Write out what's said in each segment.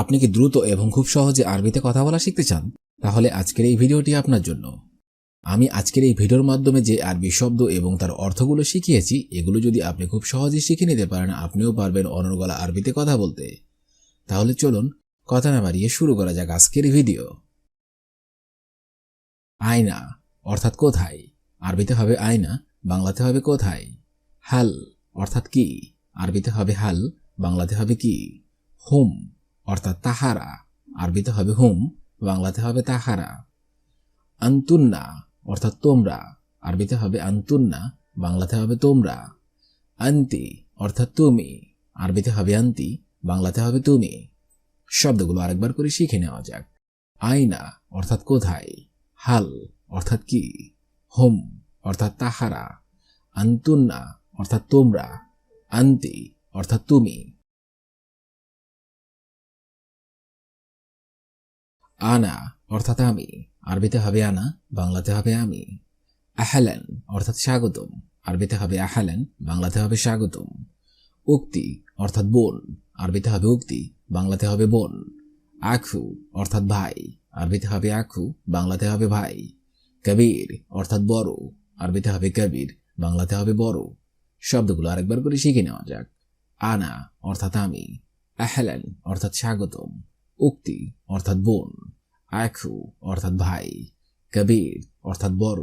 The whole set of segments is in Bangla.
আপনি কি দ্রুত এবং খুব সহজে আরবিতে কথা বলা শিখতে চান? তাহলে আজকের এই ভিডিওটি আপনার জন্য। আমি আজকের এই ভিডিওর মাধ্যমে যে আরবি শব্দ এবং তার অর্থগুলো শিখিয়েছি, এগুলো যদি আপনি খুব সহজে শিখে নিতে পারেন, আপনিও পারবেন অনর্গলা আরবিতে কথা বলতে। তাহলে চলুন কথা না বাড়িয়ে শুরু করা যাক আজকের ভিডিও। আয়না, অর্থাৎ কোথায়? আরবিতে হবে আয়না, বাংলাতে হবে কোথায়? হাল, অর্থাৎ কি? আরবিতে হবে হাল, বাংলাতে হবে কি? হুম অর্থাৎ তাহারা। আরবিতে হবে হুম, বাংলাতে হবে তাহারা। আন্তুন্না, অর্থাৎ তোমরা। আরবিতে হবে আন্তুন্না, বাংলাতে হবে তোমরা। আন্তি, অর্থাৎ তুমি। আরবিতে হবে আন্তি, বাংলাতে হবে তুমি। শব্দগুলো আরেকবার করে শিখে নেওয়া যাক। আয়না, অর্থাৎ কোথায়? হাল, অর্থাৎ কি? হোম, অর্থাৎ তাহারা। আন্তুন্না, অর্থাৎ তোমরা। আন্তি, অর্থাৎ তুমি। আনা অর্থাৎ আমি, আরবিতে হবে আনা, বাংলাতে হবে আমি। আহালেন অর্থাৎ স্বাগতম, আরবিতে হবে আহালেন, বাংলাতে হবে স্বাগতম। উক্তি অর্থাৎ বোন, আরবিতে হবে উক্তি, বাংলাতে হবে বোন। আখু অর্থাৎ ভাই, আরবিতে হবে আখু, বাংলাতে হবে ভাই। কবির অর্থাৎ বড়, আরবিতে হবে কবির, বাংলাতে হবে বড়। শব্দগুলো আরেকবার করে শিখে নেওয়া যাক। আনা অর্থাৎ আমি, আহলেন অর্থাৎ স্বাগতম। উক্তি, অর্থাৎ বোন আখু অর্থাৎ ভাই, কবির, অর্থাৎ বড়।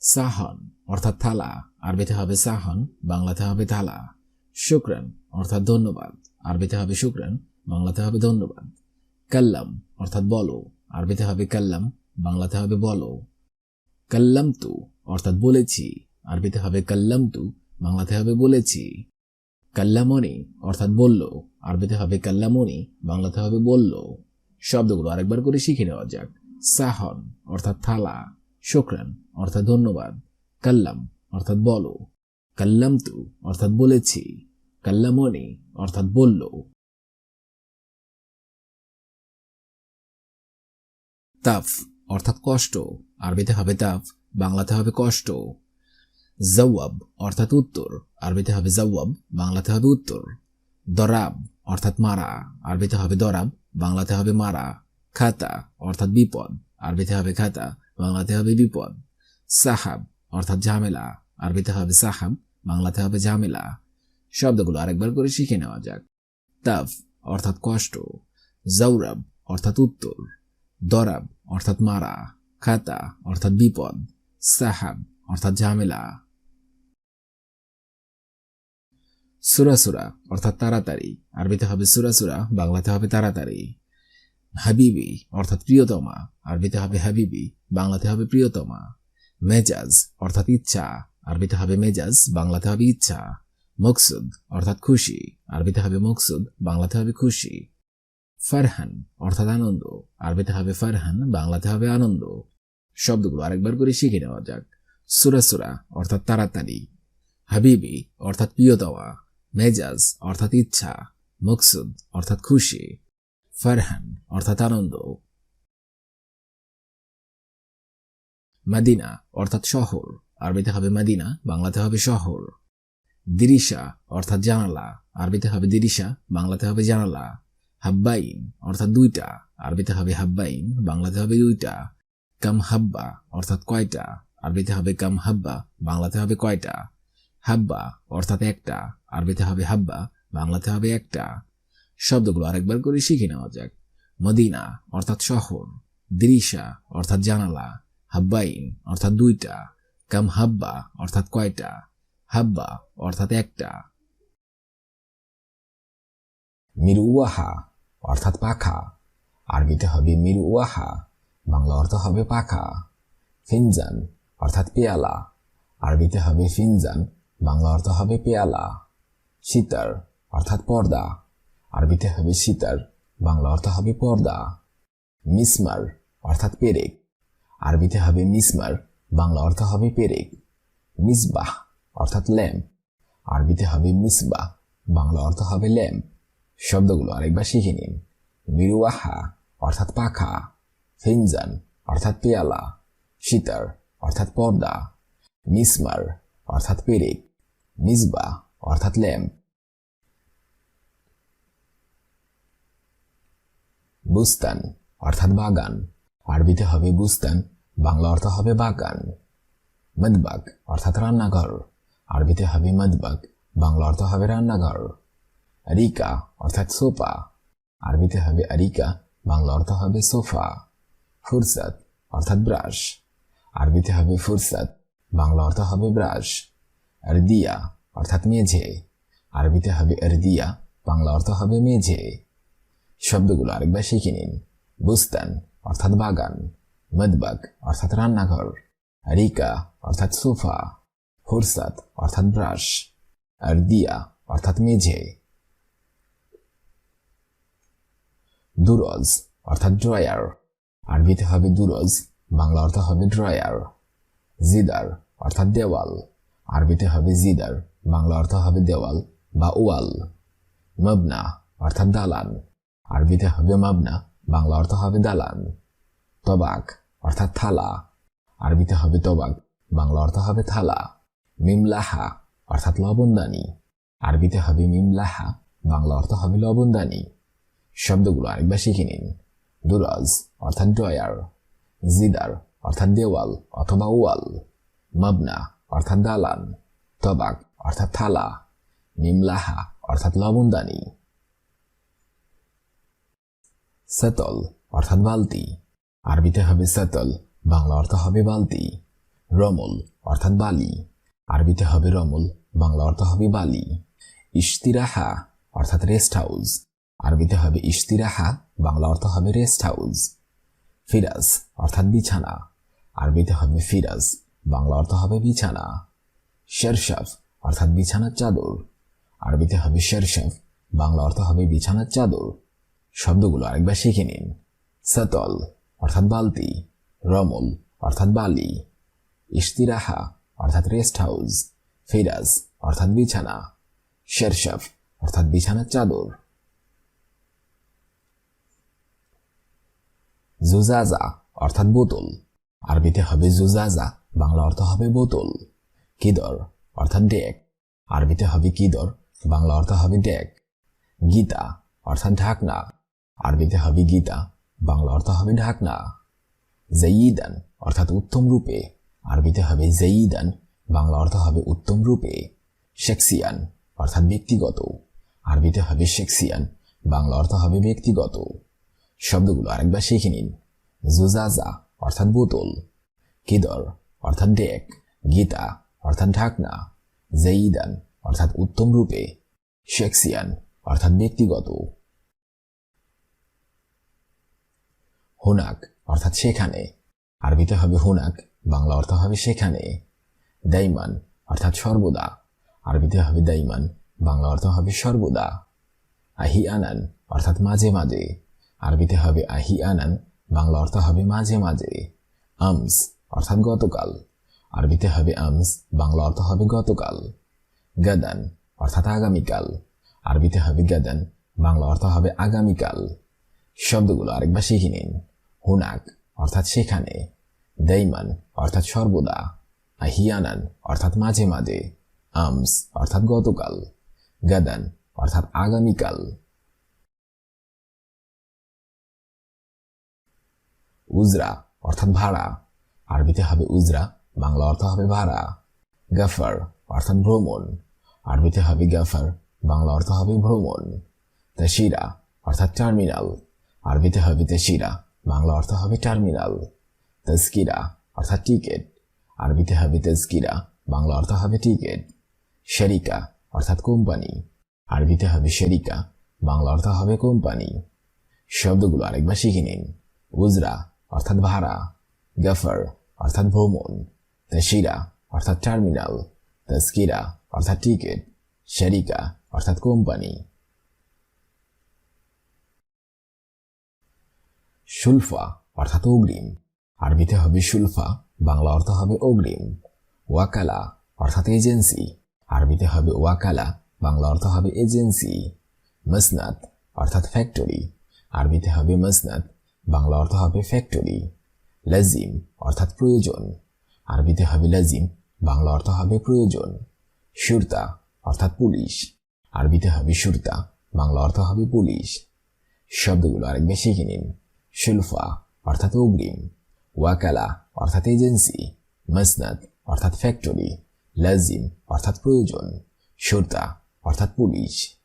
সাহন, অর্থাৎ থালা, আরবিতে হবে সাহন, বাংলাতে হবে থালা। শুক্রান, অর্থাৎ ধন্যবাদ, আরবিতে হবে শুক্রান, বাংলাতে হবে ধন্যবাদ। কাল্লাম, অর্থাৎ বলো, আরবিতে হবে কাল্লাম, বাংলাতে হবে বলো। কাল্লাম তু অর্থাৎ বলেছি, আরবিতে হবে কাল্লাম তু বাংলাতে হবে বলেছি। কাল্লামণি অর্থাৎ বলল, আরবিতে হবে কাল্লামণি, বাংলাতে হবে বলল। শব্দগুলো আরেকবার করে শিখে নেওয়া যাক। সাহন অর্থাৎ থালা, শুক্রান অর্থাৎ ধন্যবাদ, কাল্লাম অর্থাৎ বলো কাল্লাম তু অর্থাৎ বলেছি, কাল্লামণি অর্থাৎ বলল। তাফ অর্থাৎ কষ্ট, আরবিতে হবে তাফ, বাংলাতে হবে কষ্ট। জওয়াব অর্থাৎ উত্তর। আরবিতে হবে জওয়াব বাংলাতে হবে উত্তর। দরাব অর্থাৎ মারা। আরবিতে হবে দরাব বাংলাতে হবে মারা। খাতা অর্থাৎ বিপদ। আরবিতে হবে খাতা বাংলাতে হবে বিপদ। সাহাব অর্থাৎ ঝামেলা। আরবিতে হবে সাহাব বাংলাতে হবে ঝামেলা। শব্দগুলো আরেকবার করে শিখে নেওয়া যাক। তাফ, অর্থাৎ কষ্ট। জৌরব অর্থাৎ উত্তর। দরাব অর্থাৎ মারা। খাতা অর্থাৎ বিপদ। সাহাব অর্থাৎ ঝামেলা। সুরাসুরা অর্থাৎ তাড়াতাড়ি। আরবিতে হবে সুরাসুরা বাংলাতে হবে তাড়াতাড়ি। হাবিবি, অর্থাৎ প্রিয়তমা। আরবিতে হবে হাবিবি, বাংলাতে হবে প্রিয়তমা। মেজাজ, অর্থাৎ ইচ্ছা। আরবিতে হবে মেজাজ, বাংলাতে হবে ইচ্ছা। মকসুদ, অর্থাৎ খুশি। আরবিতে হবে মকসুদ, বাংলাতে হবে খুশি। ফারহান, অর্থাৎ আনন্দ। আরবিতে হবে ফারহান, বাংলাতে হবে আনন্দ। শব্দগুলো আরেকবার করে শিখে নেওয়া যাক। সুরাসুরা অর্থাৎ তাড়াতাড়ি। হাবিবি, অর্থাৎ প্রিয়তমা। মেজাজ অর্থাৎ ইচ্ছা, মকসুদ অর্থাৎ খুশি, ফারহান অর্থাৎ আনন্দ। মাদিনা অর্থাৎ শহর, আরবিতে হবে মাদিনা, বাংলাতে হবে শহর। দিরিশা অর্থাৎ জানালা, আরবিতে হবে দিরিশা, বাংলাতে হবে জানালা। হাব্বাইন অর্থাৎ দুইটা, আরবিতে হবে হাব্বাইন, বাংলাতে হবে দুইটা। কাম হাব্বা অর্থাৎ কয়টা, আরবিতে হবে কাম হাব্বা, বাংলাতে হবে কয়টা। হাব্বা অর্থাৎ একটা। আরবিতে হবে হাব্বা, বাংলাতে হবে একটা। শব্দগুলো আরেকবার করে শিখে নেওয়া যাক। মদিনা, অর্থাৎ শহর। দৃশা অর্থাৎ জানালা। হাব্বাইন, অর্থাৎ দুইটা। কাম হাব্বা, অর্থাৎ কয়টা। হাব্বা, অর্থাৎ একটা। মিরুয়াহা অর্থাৎ পাখা। আরবিতে হবে মিরুয়াহা বাংলা অর্থ হবে পাখা। ফিনজান, অর্থাৎ পেয়ালা। আরবিতে হবে ফিনজান, বাংলা অর্থ হবে পেয়ালা। সিতার, অর্থাৎ পর্দা। আরবিতে হবে সিতার, বাংলা অর্থ হবে পর্দা। মিসমার, অর্থাৎ পেরেক। আরবিতে হবে মিসমার, বাংলা অর্থ হবে পেরেক। মিসবাহ, অর্থাৎ ল্যাম্প। আরবিতে হবে মিসবাহ, বাংলা অর্থ হবে ল্যাম্প। শব্দগুলো আরেকবার শিখে নিন। মিরুয়াহা, অর্থাৎ পাখা। ফিনজান, অর্থাৎ পেয়ালা। সিতার, অর্থাৎ পর্দা। মিসমার, অর্থাৎ পেরেক। মিসবা অর্থাৎ ল্যাম্প। বুস্তান, অর্থাৎ বাগান। আরবিতে হবে বুস্তান, বাংলা অর্থ হবে বাগান। মদবাগ, অর্থাৎ রান্নাঘর। আরবিতে হবে মদবাগ, বাংলা অর্থ হবে রান্নাঘর। আরিকা, অর্থাৎ সোফা। আরবিতে হবে আরিকা, বাংলা অর্থ হবে সোফা। ফুরসাত, অর্থাৎ ব্রাশ। আরবিতে হবে ফুরসাত, বাংলা অর্থ হবে ব্রাশ। আর দিয়া অর্থাৎ মেঝে। আরবিতে হবে আরদিয়া, বাংলা অর্থ হবে মেঝে। শব্দগুলো আরেকবার শিখে নিন। বুস্তান অর্থাৎ বাগান। মদবাগ অর্থাৎ রান্নাঘর। রিকা অর্থাৎ সোফা। ফুরসাত অর্থাৎ ব্রাশ। আর দিয়া অর্থাৎ মেঝে। দুরজ অর্থাৎ ড্রয়ার। আরবিতে হবে দুরজ, বাংলা অর্থ হবে ড্রয়ার। জিদার অর্থাৎ দেওয়াল। আরবিতে হবে জিদার। বাংলা অর্থ হবে দেওয়াল বা ওয়াল, মবনা অর্থাৎ দালান। আরবিতে হবে মাবনা, বাংলা অর্থ হবে দালান। তবাক অর্থাৎ থালা, আরবিতে হবে তবাক, বাংলা অর্থ হবে থালা। মিমলাহা অর্থাৎ লবণদানি, আরবিতে হবে মিমলাহা, বাংলা অর্থ হবে লবণদানি। শব্দগুলো আরেকবার শিখে নিন। দুরাজ অর্থাৎ ডয়ার, জিদার অর্থাৎ দেওয়াল অথবা ওয়াল, মাবনা অর্থাৎ দালান, তবাক অর্থাৎ থালা নিমলাহা অর্থাৎ লবণদানি সেতল অর্থাৎ বালতি। আরবিতে হবে সেতল বাংলা অর্থ হবে বালতি। রমল, অর্থাৎ বালি। আরবিতে হবে রমল, বাংলা অর্থ হবে বালি। ইশতিরাহা, অর্থাৎ রেস্ট হাউস আরবিতে হবে ইশতিরাহা, বাংলা অর্থ হবে রেস্ট হাউস ফিরাজ, অর্থাৎ বিছানা। আরবিতে হবে ফিরাজ, বাংলা অর্থ হবে বিছানা। শেরশাফ অর্থাৎ বিছানার চাদর। আরবিতে হবে শেরশাফ বাংলা অর্থ হবে বিছানার চাদর। শব্দগুলো আরেকবার শিখে নিন। সতল, অর্থাৎ বালতি। রমল, অর্থাৎ বালি। ইশতিরাহা, অর্থাৎ রেস্ট হাউস ফিরাজ, অর্থাৎ বিছানা। শেরশাফ অর্থাৎ বিছানার চাদর। জুজাজা, অর্থাৎ বোতল। আরবিতে হবে জুজাজা, বাংলা অর্থ হবে বোতল। কিদর অর্থাৎ ডেক আরবিতে হবে কিদর বাংলা অর্থ হবে ডেক গীতা, অর্থাৎ ঢাকনা। আরবিতে হবে গীতা, বাংলা অর্থ হবে ঢাকনা। জয়ীদান অর্থাৎ উত্তম রূপে। আরবিতে হবে জয়ীদান বাংলা অর্থ হবে উত্তম রূপে। শেক্সিয়ান অর্থাৎ ব্যক্তিগত। আরবিতে হবে শেক্সিয়ান বাংলা অর্থ হবে ব্যক্তিগত। শব্দগুলো আরেকবার শিখে নিন। জুজাজা, অর্থাৎ বোতল। কিদর অর্থাৎ ডেক গীতা অর্থাৎ ঢাকনা জয়ীদান অর্থাৎ উত্তম রূপে, শেক্সিয়ান, অর্থাৎ ব্যক্তিগত। হুনাক, অর্থাৎ সেখানে। আরবিতে হবে হুনাক, বাংলা অর্থ হবে সেখানে। দাইমান, অর্থাৎ সর্বদা। আরবিতে হবে দাইমান, বাংলা অর্থ হবে সর্বদা। আহি আনান অর্থাৎ মাঝে মাঝে। আরবিতে হবে আহি আনান বাংলা অর্থ হবে মাঝে মাঝে। আমস, অর্থাৎ গতকাল। আরবিতে হবে আমস, বাংলা অর্থ হবে গতকাল। গাদান অর্থাৎ আগামীকাল। আরবিতে হবে গাদান, বাংলা অর্থ হবে আগামীকাল। শব্দগুলো আরেকবার শিখে নিন। হুনাক অর্থাৎ সেখানে। দেইমান অর্থাৎ সর্বদা। আহিয়ানান অর্থাৎ মাঝে মাঝে। আমস অর্থাৎ গতকাল। গাদান অর্থাৎ আগামীকাল। উজরা অর্থাৎ ভাড়া। আরবিতে হবে উজরা। বাংলা অর্থ হবে ভাড়া। গাফার অর্থাৎ ভ্রমণ। আরবিতে হবে গাফার, বাংলা অর্থ হবে ভ্রমণ। তাশিরা অর্থাৎ টার্মিনাল আরবিতে হবে তাশিরা বাংলা অর্থ হবে টার্মিনাল তস্কিরা অর্থাৎ টিকিট আরবিতে হবে তস্কিরা বাংলা অর্থ হবে টিকিট শেরিকা অর্থাৎ কোম্পানি আরবিতে হবে শেরিকা বাংলা অর্থ হবে কোম্পানি শব্দগুলো আরেকবার শিখে নিন। উজরা অর্থাৎ ভাড়া। গাফার অর্থাৎ ভ্রমণ। তশিরা অর্থাৎ টার্মিনাল তস্কিরা অর্থাৎ টিকিট শেরিকা অর্থাৎ কোম্পানি শুলফা অর্থাৎ অগ্রিম। আরবিতে হবে শুলফা বাংলা অর্থ হবে অগ্রিম। ওয়াকালা অর্থাৎ এজেন্সি আরবিতে হবে ওয়াকালা বাংলা অর্থ হবে এজেন্সি মসনাদ অর্থাৎ ফ্যাক্টরি আরবিতে হবে মসনাদ বাংলা অর্থ হবে ফ্যাক্টরি লাজিম অর্থাৎ প্রয়োজন। আরবিতে হবে লাজিম, বাংলা অর্থ হবে প্রয়োজন। সুরতা, অর্থাৎ পুলিশ। আরবিতে হবে সুরতা, বাংলা অর্থ হবে পুলিশ। শব্দগুলো আরেকবার শিখে নিন। শুলফা অর্থাৎ অগ্রিম। ওয়াকালা, অর্থাৎ এজেন্সি। মসনাদ, অর্থাৎ ফ্যাক্টরি। লাজিম, অর্থাৎ প্রয়োজন। সুরতা, অর্থাৎ পুলিশ।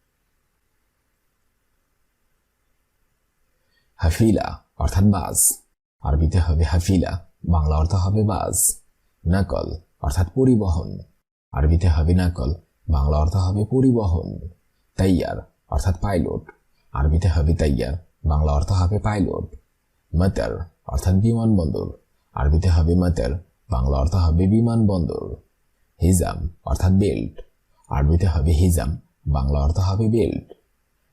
হাফিলা, অর্থাৎ বাস। আরবিতে হবে হাফিলা, বাংলা অর্থ হবে বাস। নাকল, অর্থাৎ পরিবহন। আরবিতে হবে নাকল, বাংলা অর্থ হবে পরিবহন। তাইয়ার, অর্থাৎ পাইলট। আরবিতে হবে তাইয়ার, বাংলা অর্থ হবে পাইলট। মাতার, অর্থাৎ বিমানবন্দর। আরবিতে হবে মাতার, বাংলা অর্থ হবে বিমানবন্দর। হিজাম, অর্থাৎ বেল্ট। আরবিতে হবে হিজাম, বাংলা অর্থ হবে বেল্ট।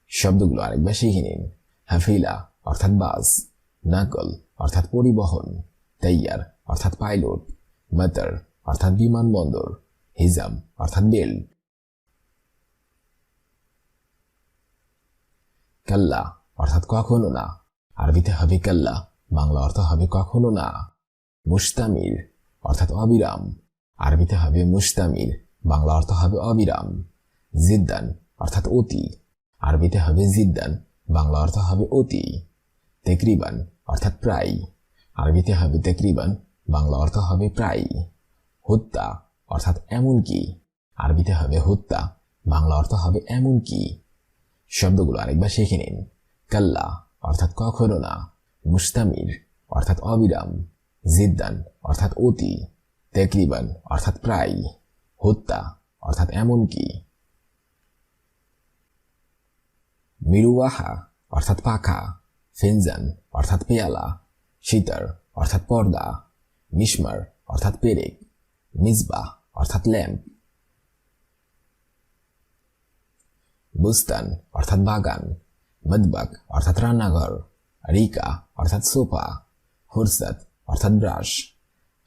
শব্দগুলো আরেকবার শিখে নিন। হাফিলা, অর্থাৎ বাস। নাকল, অর্থাৎ পরিবহন। তাইয়ার, অর্থাৎ পাইলট। মাতার অর্থাৎ বিমানবন্দর হিজাম অর্থাৎ বেল্ট কাল্লা, অর্থাৎ কখনো না। আরবিতে হবে কাল্লা, বাংলা অর্থ হবে কখনো না। মুস্তামির অর্থাৎ অবিরাম। আরবিতে হবে মুস্তামির বাংলা অর্থ হবে অবিরাম। জিদ্দান, অর্থাৎ অতি। আরবিতে হবে জিদ্দান, বাংলা অর্থ হবে অতি। তেকরিবান, অর্থাৎ প্রায় আরবিতে হবে তেকরিবান বাংলা অর্থ হবে প্রায় হত্যা অর্থাৎ এমন কি? আরবিতে হবে হত্যা বাংলা অর্থ হবে এমন কি? শব্দগুলো আরেকবার শিখে নিন। কাল্লা, অর্থাৎ কখনো না। মুস্তামির, অর্থাৎ অবিরাম। জিদ্দান, অর্থাৎ অতি। তেকরিবান, অর্থাৎ প্রায় হত্যা অর্থাৎ এমন কি? মিরুয়াহা, অর্থাৎ পাখা। ফিনজান, অর্থাৎ পেয়ালা। শীতর অর্থাৎ পর্দা। মিসমার অর্থাৎ পেরেক, মিসবাহ, অর্থাৎ ল্যাম্প, বুস্তান, অর্থাৎ বাগান মদবাক অর্থাৎ রান্নাঘর, রিকা, অর্থাৎ সোফা ফুরসত অর্থাৎ ব্রাশ,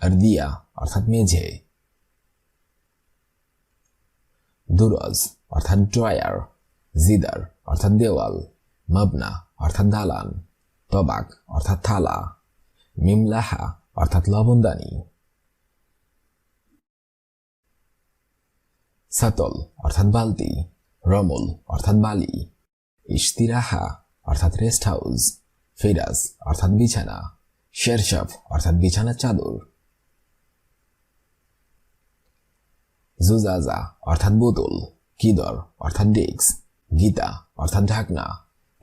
আরদিয়া, অর্থাৎ মেঝে, দুরজ, অর্থাৎ ড্রয়ার, জিদার, অর্থাৎ দেওয়াল, মবনা, অর্থাৎ দালান, তবাক, অর্থাৎ থালা, মিমলাহা অর্থাৎ লবণদানি সাতল, অর্থাৎ বালতি। রমল, অর্থাৎ বালি। ইশতিরাহা, অর্থাৎ রেস্ট হাউস ফিরাস অর্থাৎ বিছানা। শেরশফ অর্থাৎ বিছানার চাদর। জুজাজা, অর্থাৎ বোতল। কিদর, অর্থাৎ ডেস্ক। গীতা, অর্থাৎ ঢাকনা।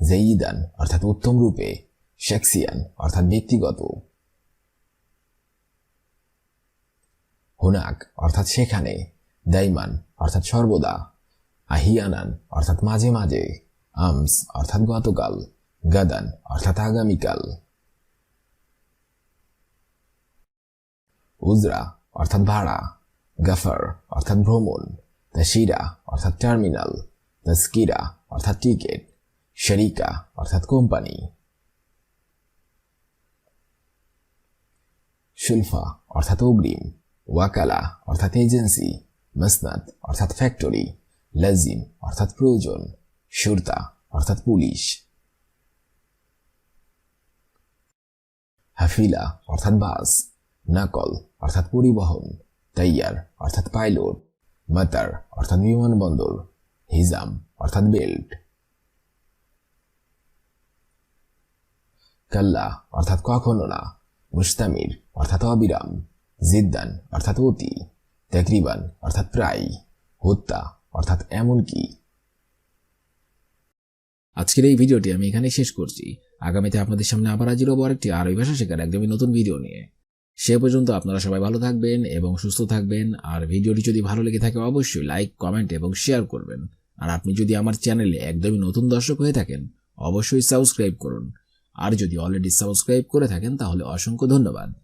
জেইদান, অর্থাৎ উত্তম রূপে। শেক্সিয়ান, অর্থাৎ ব্যক্তিগত। হুনাক, অর্থাৎ সেখানে, দাইমান, অর্থাৎ সর্বদা, আহিয়ানান, অর্থাৎ মাঝে মাঝে, আমস, অর্থাৎ গতকাল, গাদান, অর্থাৎ আগামীকাল। উজরা, অর্থাৎ ভাড়া। গাফার, অর্থাৎ ভ্রমণ। তাসিরা অর্থাৎ টার্মিনাল। তাস্কিরা অর্থাৎ টিকিট। শরিকা, অর্থাৎ কোম্পানি। শুলফা অর্থাৎ অগ্রিম। ওয়াকালা, অর্থাৎ এজেন্সি, মসনাদ, অর্থাৎ ফ্যাক্টরি, লাজিম, অর্থাৎ প্রয়োজন, সুরতা, অর্থাৎ পুলিশ। হাফিলা, অর্থাৎ বাস। নাকল, অর্থাৎ পরিবহন। তাইয়ার, অর্থাৎ পাইলট। মাতার, অর্থাৎ বিমানবন্দর। হিজাম, অর্থাৎ বেল্ট। কাল্লা, অর্থাৎ কখনো না। মুস্তামির, অর্থাৎ অবিরাম। জিদ্দান, অর্থাৎ অতি, তেকরিবান, অর্থাৎ প্রায় হত্যা, অর্থাৎ এমন কি আজকের এই ভিডিওটি আমি এখানে শেষ করছি। আগামীতে আপনাদের সামনে আবার হাজির হব আরেকটি আরবি ভাষা শেখার একদমই নতুন ভিডিও নিয়ে। সে পর্যন্ত আপনারা সবাই ভালো থাকবেন এবং সুস্থ থাকবেন। আর ভিডিওটি যদি ভালো লেগে থাকে, অবশ্যই লাইক, কমেন্ট এবং শেয়ার করবেন। আর আপনি যদি আমার চ্যানেলে একদমই নতুন দর্শক হয়ে থাকেন, অবশ্যই সাবস্ক্রাইব করুন। আর যদি অলরেডি সাবস্ক্রাইব করে থাকেন, তাহলে অসংখ্য ধন্যবাদ।